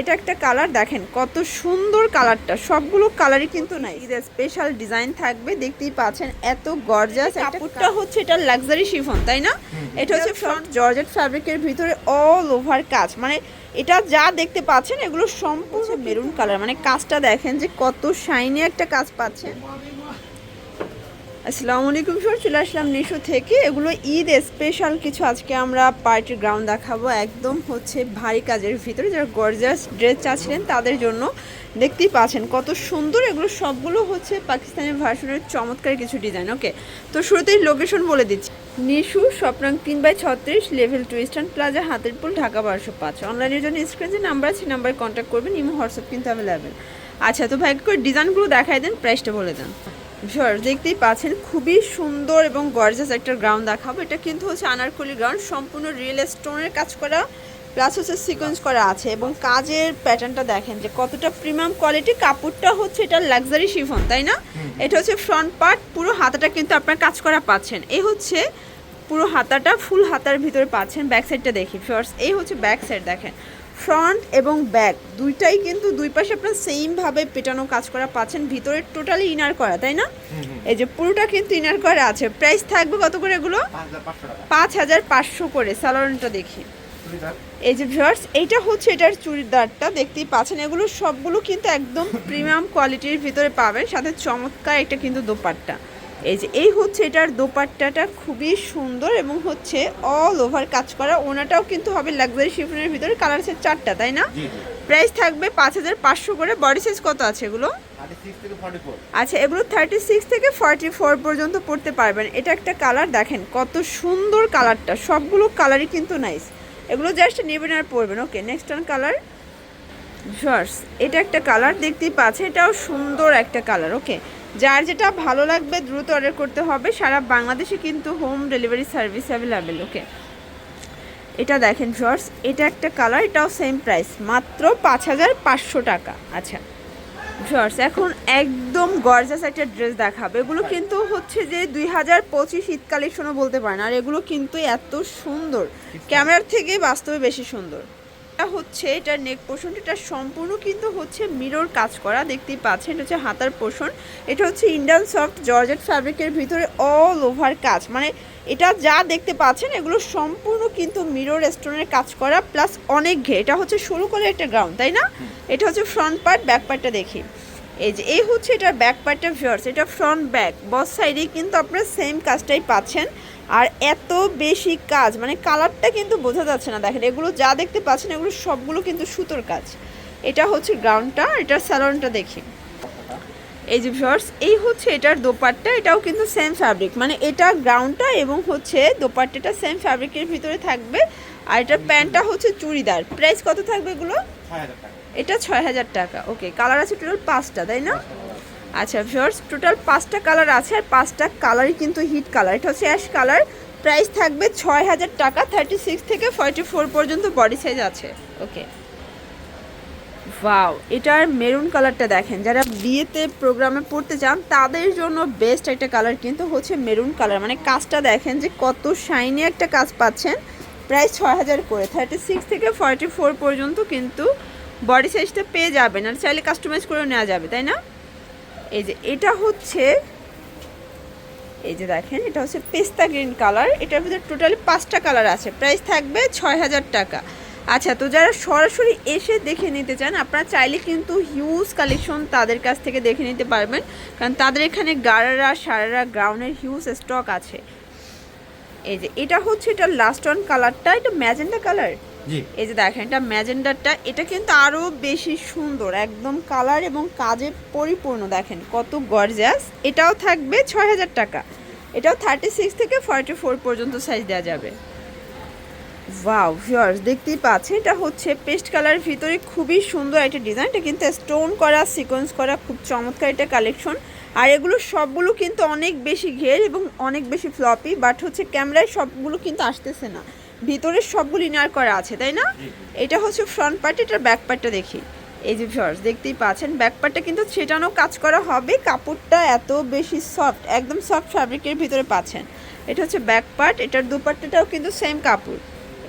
এটা একটা কালার দেখেন কত সুন্দর কালারটা। সবগুলো কালারই কিন্তু নাই। ঈদের স্পেশাল ডিজাইন থাকবে দেখতেই পাচ্ছেন এত গর্জাস কাপড়টা হচ্ছে এটা লাক্সারি শিফন তাই না? এটা হচ্ছে ফ্রন্ট জর্জেট ফ্যাব্রিকের ভিতরে অল ওভার কাজ। মানে এটা যা দেখতে পাচ্ছেন এগুলো সম্পূর্ণ মেরুন কালার মানে কাজটা দেখেন যে কত শাইনি একটা কাজ পাচ্ছেন আসসালামু আলাইকুম স্যার চলে আসলাম নিশো থেকে। এগুলো ঈদ স্পেশাল কিছু আজকে আমরা পার্টির গ্রাউন্ড দেখাবো। একদম হচ্ছে ভারী কাজের ভিতরে যারা গর্জাস ড্রেস চাচ্ছিলেন তাদের জন্য দেখতেই পাচ্ছেন কত সুন্দর এগুলো সবগুলো হচ্ছে পাকিস্তানের ভার্সনের চমৎকার কিছু ডিজাইন ওকে তো শুরুতেই লোকেশন বলে দিচ্ছি। নিশু স্বপ্নাং তিন বাই ছত্রিশ, level two Eastern Plaza Hatirpool, Dhaka বারোশো পাঁচ। অনলাইনের জন্য স্ক্রিন যে নাম্বার আছে নাম্বারে কন্ট্যাক্ট করবেন, ইমো হোয়াটসঅ্যাপ কিন্তু অ্যাভেলেবেল আচ্ছা তো ভাই ডিজাইনগুলো দেখাই দেন প্রাইসটা বলে দেন। শিওর দেখতেই পাচ্ছেন খুবই সুন্দর এবং গর্জাস একটা গ্রাউন্ড দেখাবো। এটা কিন্তু হচ্ছে আনারকলি গ্রাউন্ড সম্পূর্ণ রিয়েল স্টোনের কাজ করা প্লাস হচ্ছে সিকোয়েন্স করা আছে এবং কাজের প্যাটার্নটা দেখেন যে কতটা প্রিমিয়াম কোয়ালিটি কাপড়টা হচ্ছে এটা লাক্সারি শিফন তাই না? এটা হচ্ছে ফ্রন্ট পার্ট পুরো হাতাটা কিন্তু আপনার কাজ করা পাচ্ছেন। এই হচ্ছে পুরো হাতাটা ফুল হাতার ভিতরে পাচ্ছেন ব্যাক সাইডটা দেখি ফার্স্ট এই হচ্ছে ব্যাক সাইড দেখেন। ফ্রন্ট এবং ব্যাক দুইটাই কিন্তু দুই পাশে আপনার সেম ভাবে পেটানো কাজ করা পাচ্ছেন ভিতরে টোটালি ইনার করা তাই না? এই যে পুরোটা কিন্তু ইনার করা আছে। প্রাইস থাকবে কত করে এগুলো? পাঁচ হাজার পাঁচশো করে স্যালোনটা দেখি। এই যে ভিউয়ার্স এইটা হচ্ছে এটার চুড়িদারটা দেখতেই পাচ্ছেন। এগুলো সবগুলো কিন্তু একদম প্রিমিয়াম কোয়ালিটির ভিতরে পাবেন সাথে চমৎকার একটা কিন্তু দোপাট্টা। এই যে এই হচ্ছে এটার দোপাট্টাটা খুবই সুন্দর এবং হচ্ছে অল ওভার কাজ করা। ওনাটাও কিন্তু হবে লাক্সারি শিফনের ভিতরে কালার আছে চারটা তাই না? প্রাইস থাকবে পাঁচ হাজার পাঁচশো করে। বডি সাইজ কত আছে এগুলো? আচ্ছা এগুলো থার্টি সিক্স থেকে ফর্টি ফোর পর্যন্ত পড়তে পারবেন। এটা একটা কালার দেখেন কত সুন্দর কালারটা সবগুলো কালারই কিন্তু নাইস এগুলো জাস্ট নেবেন আর পরবেন। ওকে নেক্সট ওয়ান কালার জর্স এটা একটা কালার দেখতেই পাচ্ছে এটাও সুন্দর একটা কালার ওকে যার যেটা ভালো লাগবে দ্রুত অর্ডার করতে হবে সারা বাংলাদেশে কিন্তু home delivery service available okay এটা দেখেন জর্স এটা একটা কালার এটাও সেম প্রাইস মাত্র পাঁচ হাজার পাঁচশো টাকা। আচ্ছা জর্স এখন একদম গর্জাস একটা ড্রেস দেখাবে। এগুলো কিন্তু হচ্ছে যে দুই হাজার পঁচিশ শীত কালেকশনও বলতে পারেন আর এগুলো কিন্তু এত সুন্দর। ক্যামেরার থেকে বাস্তবে বেশি সুন্দর। এটা হচ্ছে, এটা নেক পোষণ এটা সম্পূর্ণ কিন্তু হচ্ছে মিরর কাজ করা। দেখতেই পাচ্ছেন, এটা হচ্ছে হাতার পোষণ এটা হচ্ছে ইন্ডিয়ান সফট জর্জেট ফ্যাব্রিকের ভিতরে অল ওভার কাজ। মানে এটা যা দেখতে পাচ্ছেন, এগুলো সম্পূর্ণ কিন্তু মিরর স্টোনের কাজ করা প্লাস অনেক ঘে এটা হচ্ছে সরু করে একটা গ্রাউন্ড তাই না? এটা হচ্ছে ফ্রন্ট পার্ট ব্যাক পার্টটা দেখি। এই যে, এই হচ্ছে এটার ব্যাক পার্টটা ভিউয়ার্স এটা ফ্রন্ট ব্যাক বস সাইডে কিন্তু আপনারা সেম কাজটাই পাচ্ছেন। আর এত বেশি কাজ মানে কালারটা কিন্তু বোঝা যাচ্ছে না। দেখেন এগুলো যা দেখতে পাচ্ছেন এগুলো সবগুলো কিন্তু সুতোর কাজ। এটা হচ্ছে গ্রাউন্ডটা এটার স্যালনটা দেখি। এই যে ভিউয়ার্স এই হচ্ছে এটার দোপাট্টা এটাও কিন্তু সেম ফ্যাব্রিক মানে এটা গ্রাউন্ডটা এবং হচ্ছে দোপাট্টাটা সেম ফ্যাব্রিকের ভিতরে থাকবে। আর এটার প্যান্টটা হচ্ছে চুড়িদার। প্রাইস কত থাকবে এগুলো? এটা ছয় হাজার টাকা। ওকে কালার আছে টোটাল পাঁচটা তাই না? আচ্ছা ভিউয়ার্স টোটাল পাঁচটা কালার আছে আর পাঁচটা কালারই কিন্তু হিট কালার এটা হচ্ছে অ্যাশ কালার প্রাইস থাকবে ছয় হাজার টাকা থার্টি সিক্স থেকে ফর্টি ফোর পর্যন্ত বডি সাইজ আছে। ওকে ওয়াও এটার মেরুন কালারটা দেখেন। যারা বিয়েতে প্রোগ্রামে পড়তে চান, তাদের জন্য বেস্ট একটা কালার কিন্তু হচ্ছে মেরুন কালার মানে কাজটা দেখেন যে কত শাইনি একটা কাজ পাচ্ছেন। প্রায় ছয় হাজার করে থার্টি সিক্স থেকে ফর্টি ফোর পর্যন্ত কিন্তু বডি সাইজটা পেয়ে যাবেন। আর চাইলে কাস্টমাইজ করেও নেওয়া যাবে, তাই না? এই যে এটা হচ্ছে, এই যে দেখেন, এটা হচ্ছে পেস্তা গ্রিন কালার। এটার ভিতরে টোটালি পাঁচটা কালার আছে। প্রাইস থাকবে ছয় হাজার টাকা। আচ্ছা তো যারা সরাসরি এসে দেখে নিতে চান, আপনারা চাইলে কিন্তু হিউজ কালেকশন তাদের কাছ থেকে দেখে নিতে পারবেন। কারণ তাদের এখানে গারারা, সারারা গ্রাউন্ডের হিউজ স্টক আছে। এই যে, এটা হচ্ছে এটা লাস্ট ওয়ান কালারটা এটা ম্যাজেন্ডা কালার। এই যে দেখেন, এটা ম্যাজেন্ডারটা, এটা কিন্তু আরও বেশি সুন্দর, একদম কালার এবং কাজে পরিপূর্ণ, দেখেন কত গর্জাস এটাও থাকবে ছয় হাজার টাকা। এটাও থার্টি সিক্স থেকে ফর্টি ফোর পর্যন্ত সাইজ দেওয়া যাবে। ওয়াও ভিউয়ার্স দেখতেই পাচ্ছেন, এটা হচ্ছে পেস্ট কালারের ভিতরে খুবই সুন্দর একটা ডিজাইন এটা কিন্তু স্টোন করা সিকোয়েন্স করা, খুব চমৎকার একটা কালেকশন আর এগুলো সবগুলো কিন্তু অনেক বেশি ঘের এবং অনেক বেশি ফ্লপি বাট হচ্ছে ক্যামেরায় সবগুলো কিন্তু আসতেছে না। ভিতরের সবগুলো ইনার করা আছে তাই না? এটা হচ্ছে ফ্রন্ট পার্ট এটার ব্যাক পার্টটা দেখি। এই যে ভিউয়ার্স দেখতেই পাচ্ছেন ব্যাক পার্টটা কিন্তু সেটানো কাজ করা হবে কাপড়টা এত বেশি সফট একদম সফট ফ্যাব্রিকের ভিতরে পাচ্ছেন। এটা হচ্ছে ব্যাক পার্ট এটার দুপাট্টাটাও কিন্তু সেম কাপড়।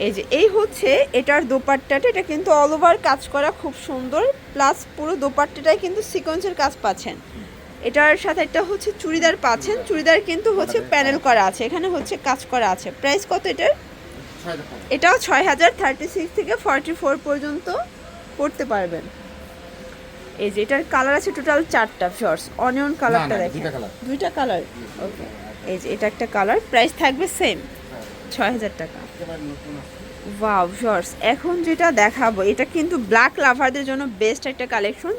এই যে এই হচ্ছে এটার দোপাট্টাটা এটা কিন্তু অল ওভার কাজ করা খুব সুন্দর প্লাস পুরো দোপাট্টাটাই কিন্তু সিকোয়েন্সের কাজ পাচ্ছেন। এটার সাথে একটা হচ্ছে চুড়িদার পাচ্ছেন চুড়িদার কিন্তু হচ্ছে প্যানেল করা আছে এখানে হচ্ছে কাজ করা আছে। প্রাইস কত এটার? এটাও ছয় হাজার থার্টি সিক্স থেকে ফর্টি ফোর পর্যন্ত করতে পারবেন। এই যে এটার কালার আছে টোটাল চারটা শর্টস অনিয়ন কালারটা দেখেন। দুইটা কালার ওকে এই যে এটা একটা কালার প্রাইস থাকবে সেম ছয় হাজার টাকা। ওয়াও শর্টস এখন যেটা দেখাবো এটা কিন্তু ব্ল্যাক লাভারদের জন্য বেস্ট একটা কালেকশন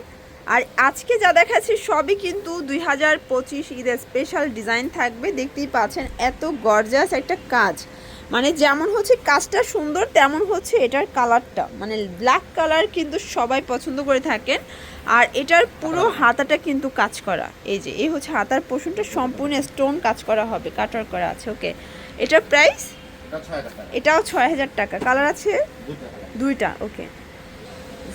আর আজকে যা দেখাচ্ছি সবই কিন্তু দুই হাজার পঁচিশ ঈদের স্পেশাল ডিজাইন থাকবে। দেখতেই পাচ্ছেন এত গর্জাস একটা কাজ। মানে যেমন হচ্ছে কাজটা সুন্দর তেমন হচ্ছে এটার কালারটা। মানে ব্ল্যাক কালার কিন্তু সবাই পছন্দ করে থাকেন। আর এটার পুরো হাতাটা কিন্তু কাজ করা। এই যে এই হচ্ছে হাতার পোষণটা সম্পূর্ণ স্টোন কাজ করা হবে কাটার করা আছে ওকে এটার প্রাইস এটাও ছয় হাজার টাকা। কালার আছে? দুইটা দুইটা ওকে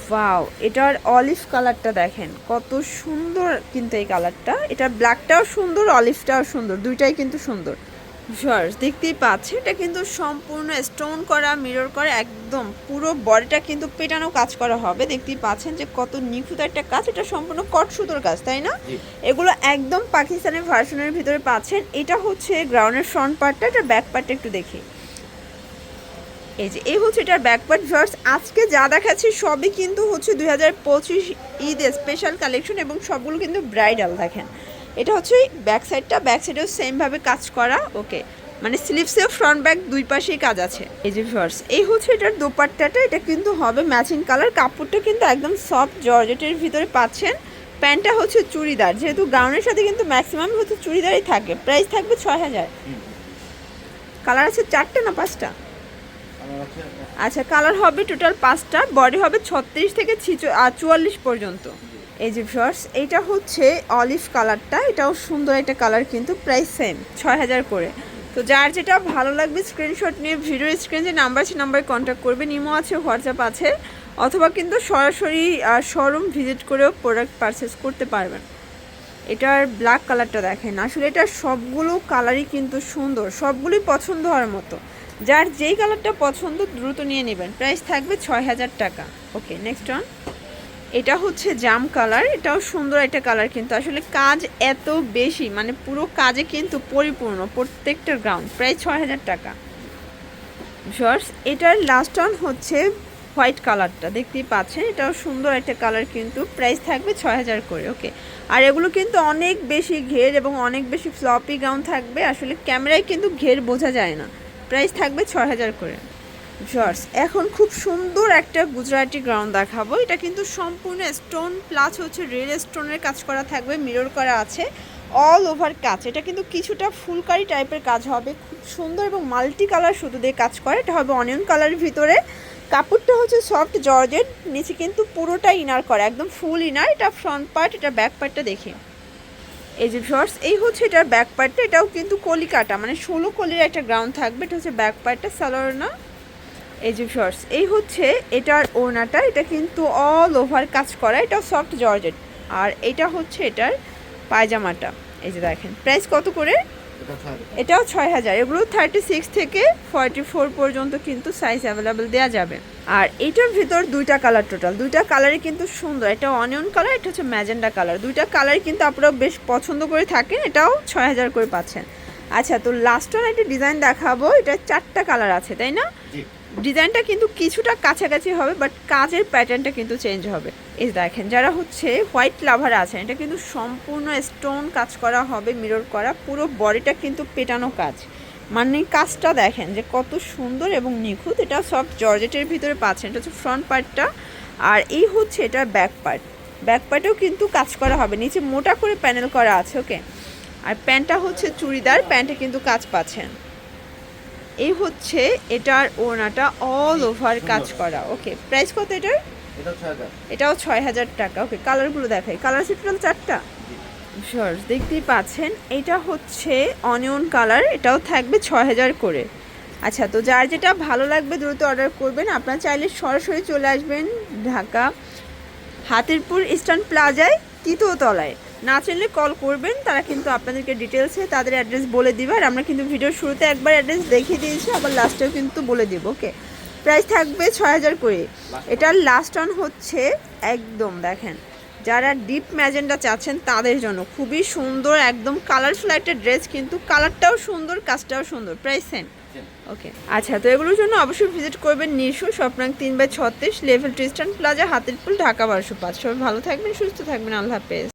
ওয়াও এটার অলিভ কালারটা দেখেন কত সুন্দর কিন্তু এই কালারটা এটা ব্ল্যাকটাও সুন্দর অলিভটাও সুন্দর দুইটাই কিন্তু সুন্দর। ভিউয়ার্স দেখতেই পাচ্ছে এটা কিন্তু সম্পূর্ণ স্টোন করা মিরর করা একদম পুরো বডিটা কিন্তু পেটানো কাজ করা হবে। দেখতেই পাচ্ছেন যে কত নিখুঁত একটা কাজ এটা সম্পূর্ণ কট সুতোর কাজ তাই না? এগুলো একদম পাকিস্তানের ভার্সনের ভিতরে পাচ্ছেন। এটা হচ্ছে গ্রাউন্ডের ফ্রন্ট পার্টটা এটা ব্যাক পার্টটা একটু দেখি। এই যে এই হচ্ছে এটার ব্যাকপার্ট ভার্স আজকে যা দেখাচ্ছি সবই কিন্তু হচ্ছে দুই হাজার পঁচিশ ঈদের স্পেশাল কালেকশন এবং সবগুলো কিন্তু ব্রাইডাল দেখেন। এটা হচ্ছে ব্যাক সাইডটা ব্যাক সাইডেও সেমভাবে কাজ করা ওকে মানে স্লিভসেও ফ্রন্ট ব্যাক দুই পাশেই কাজ আছে। এই যে ভার্স এই হচ্ছে এটার দোপাট্টাটা, এটা কিন্তু হবে ম্যাচিং কালার কাপড়টা কিন্তু একদম সফট জর্জেটের ভিতরে পাচ্ছেন। প্যান্টটা হচ্ছে চুড়িদার, যেহেতু গাউনের সাথে কিন্তু ম্যাক্সিমাম হচ্ছে চুড়িদারই থাকে প্রাইস থাকবে ছয় হাজার। কালার আছে চারটে না পাঁচটা? আচ্ছা কালার হবে টোটাল পাঁচটা বডি হবে ছত্রিশ থেকে ছিচ- চুয়াল্লিশ পর্যন্ত। এই যে ভিউয়ার্স এইটা হচ্ছে অলিভ কালারটা এটাও সুন্দর একটা কালার কিন্তু প্রাইস সেম ছয় হাজার করে। তো যার যেটা ভালো লাগবে স্ক্রিনশট নিয়ে ভিডিও স্ক্রিন যে নাম্বার আছে নাম্বারে কন্ট্যাক্ট করবেন। ইমো আছে হোয়াটসঅ্যাপ আছে, অথবা কিন্তু সরাসরি শোরুম ভিজিট করেও প্রোডাক্ট পারচেস করতে পারবেন। এটার ব্ল্যাক কালারটা দেখেন। আসলে এটা সবগুলো কালারই কিন্তু সুন্দর, সবগুলোই পছন্দ হওয়ার মতো। যার যেই কালারটা পছন্দ, দ্রুত নিয়ে নেবেন। প্রাইস থাকবে ছয় হাজার টাকা। ওকে নেক্সট অন এটা হচ্ছে জাম কালার, এটাও সুন্দর একটা কালার কিন্তু। আসলে কাজ এত বেশি মানে পুরো কাজে কিন্তু পরিপূর্ণ প্রত্যেকটার গ্রাউন্ড প্রায় ছয় হাজার টাকা। শর্টস এটার লাস্ট অন হচ্ছে হোয়াইট কালারটা দেখতেই পাচ্ছেন? এটাও সুন্দর একটা কালার কিন্তু প্রাইস থাকবে ছয় হাজার করে ওকে আর এগুলো কিন্তু অনেক বেশি ঘের এবং অনেক বেশি ফ্লপি গাউন থাকবে। আসলে ক্যামেরায় কিন্তু ঘের বোঝা যায় না প্রাইস থাকবে ছয় হাজার করে। শর্টস এখন খুব সুন্দর একটা গুজরাটি গ্রাউন্ড দেখাবো। এটা কিন্তু সম্পূর্ণ স্টোন প্লাস হচ্ছে রেল স্টোনের কাজ করা থাকবে মিরর করা আছে অল ওভার কাজ। এটা কিন্তু কিছুটা ফুলকারি টাইপের কাজ হবে, খুব সুন্দর এবং মাল্টি কালার শুধু দিয়ে কাজ করে। এটা হবে অনিয়ন কালারের ভিতরে। কাপড়টা হচ্ছে সফট জর্জেট নিচে কিন্তু পুরোটা ইনার করা, একদম ফুল ইনার এটা ফ্রন্ট পার্ট এটা ব্যাক পার্টটা দেখি। এই যে শর্টস এই হচ্ছে এটার ব্যাক পার্টটা এটাও কিন্তু কলিকাটা মানে ষোলো কলির একটা গ্রাউন্ড থাকবে। এটা হচ্ছে ব্যাক পার্টটা সালোয়ার না? এই যে শর্টস এই হচ্ছে এটার ওনাটা এটা কিন্তু অল ওভার কাজ করা এটা সফট জর্জেট আর এটা হচ্ছে এটার পায়জামাটা। এই যে দেখেন প্রাইস কত করে? এটাও ছয় হাজার। এগুলো থার্টি সিক্স থেকে ফর্টি ফোর পর্যন্ত কিন্তু সাইজ অ্যাভেলেবেল দেওয়া যাবে। আর এটার ভিতর দুইটা কালার টোটাল দুইটা কালারই কিন্তু সুন্দর। এটা অনিয়ন কালার এটা হচ্ছে ম্যাজেন্ডা কালার দুইটা কালার কিন্তু আপনারা বেশ পছন্দ করে থাকেন এটাও ছয় হাজার করে পাচ্ছেন। আচ্ছা তো লাস্ট ওয়ান একটা ডিজাইন দেখাবো। এটা চারটা কালার আছে তাই না? ডিজাইনটা কিন্তু কিছুটা কাছাকাছি হবে বাট কাজের প্যাটার্নটা কিন্তু চেঞ্জ হবে। এই দেখেন, যারা হচ্ছে হোয়াইট লাভার আছেন, এটা কিন্তু সম্পূর্ণ স্টোন কাজ করা হবে মিরর করা, পুরো বডিটা কিন্তু পেটানো কাজ। মানে কাজটা দেখেন যে কত সুন্দর এবং নিখুঁত, এটা সব জর্জেটের ভিতরে পাচ্ছেন, এটা হচ্ছে ফ্রন্ট পার্টটা আর এই হচ্ছে এটা ব্যাক পার্ট ব্যাক পার্টেও কিন্তু কাজ করা হবে, নিচে মোটা করে প্যানেল করা আছে ওকে আর প্যান্টটা হচ্ছে চুড়িদার প্যান্টে কিন্তু কাজ পাচ্ছেন। এই হচ্ছে এটার ওড়নাটা অল ওভার কাজ করা। ওকে প্রাইস কত এটার? এটাও ছয় হাজার টাকা। ওকে কালারগুলো দেখাই। কালার আছে টোটাল চারটা? শর দেখতেই পাচ্ছেন। এটা হচ্ছে অনিয়ন কালার এটাও থাকবে ছয় হাজার করে। আচ্ছা তো যার যেটা ভালো লাগবে দ্রুত অর্ডার করবেন। আপনার চাইলে সরাসরি চলে আসবেন ঢাকা হাতিরপুর ইস্টার্ন প্লাজায় তৃতীয় তলায়। না চাইলে কল করবেন, তারা কিন্তু আপনাদেরকে ডিটেলসে তাদের অ্যাড্রেস বলে দিবে। আর আমরা কিন্তু ভিডিওর শুরুতে একবার অ্যাড্রেস দেখিয়ে দিয়েছি, আবার লাস্টেও কিন্তু বলে দিব ওকে প্রাইস থাকবে ছয় হাজার করে এটার লাস্ট অন হচ্ছে একদম দেখেন, যারা ডিপ ম্যাজেন্ডা চাচ্ছেন তাদের জন্য। খুবই সুন্দর, একদম কালারফুল একটা ড্রেস কিন্তু কালারটাও সুন্দর, কাজটাও সুন্দর। প্রাইস সেম ওকে আচ্ছা তো এগুলোর জন্য অবশ্যই ভিজিট করবেন নিশু, স্বপ্নাং তিন বাই ছত্রিশ level Tristan plaza Hatirpool, Dhaka বারোশো পাঁচ। সবাই ভালো থাকবেন, সুস্থ থাকবেন, আল্লাহ হাফেজ।